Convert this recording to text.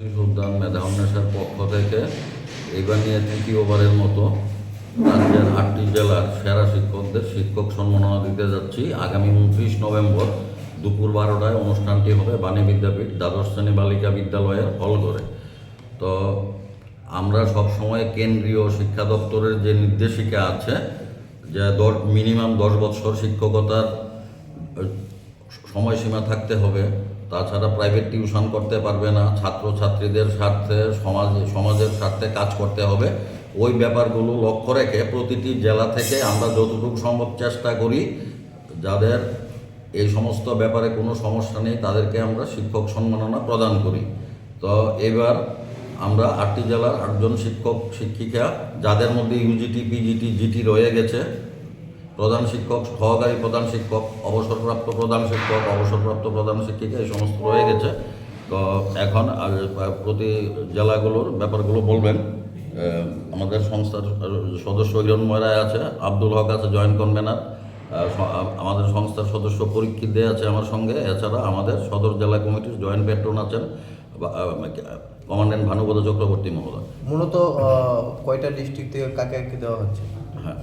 উদ্যান মেধা উন্মেষের পক্ষ থেকে এবার নিয়ে তৃতীয়বারের মতো রাজ্যের আটটি জেলার সেরা শিক্ষকদের শিক্ষক সম্মাননা দিতে যাচ্ছি। আগামী উনত্রিশ নভেম্বর দুপুর বারোটায় অনুষ্ঠানটি হবে বাণী বিদ্যাপীঠ, দ্বাদশ শ্রেণি বালিকা বিদ্যালয়ের হলঘরে। তো আমরা সব সময় কেন্দ্রীয় শিক্ষা দপ্তরের যে নির্দেশিকা আছে, যে দশ, মিনিমাম দশ বছর শিক্ষকতার সময়সীমা থাকতে হবে তাছাড়া প্রাইভেট টিউশন করতে পারবে না, ছাত্রছাত্রীদের স্বার্থে, সমাজ, সমাজের স্বার্থে কাজ করতে হবে। ওই ব্যাপারগুলো লক্ষ্য রেখে প্রতিটি জেলা থেকে আমরা যতটুকু সম্ভব চেষ্টা করি, যাদের এই সমস্ত ব্যাপারে কোনো সমস্যা নেই, তাদেরকে আমরা শিক্ষক সম্মাননা প্রদান করি। তো এবার আমরা আটটি জেলার আটজন শিক্ষক, শিক্ষিকা, যাদের মধ্যে ইউজিটি পিজিটি জিটি রয়ে গেছে প্রধান শিক্ষক সহকারী প্রধান শিক্ষক অবসরপ্রাপ্ত প্রধান শিক্ষক অবসরপ্রাপ্ত প্রধান শিক্ষিকা এই সমস্ত রয়ে গেছে। তো এখন আর প্রতি জেলাগুলোর ব্যাপারগুলো বলবেন। আমাদের সংস্থার সদস্য হিরণময় রায় আছে আব্দুল হক আছে জয়েন্ট কনভেনার আমাদের সংস্থার সদস্য পরীক্ষিত দে আছে আমার সঙ্গে। এছাড়া আমাদের সদর জেলা কমিটির জয়েন্ট পেট্রন আছেন কমান্ড্যান্ট ভানুপদ চক্রবর্তী মহোদয়। মূলত কয়টা ডিস্ট্রিক্ট থেকে কাকে কাকে দেওয়া হচ্ছে? হ্যাঁ।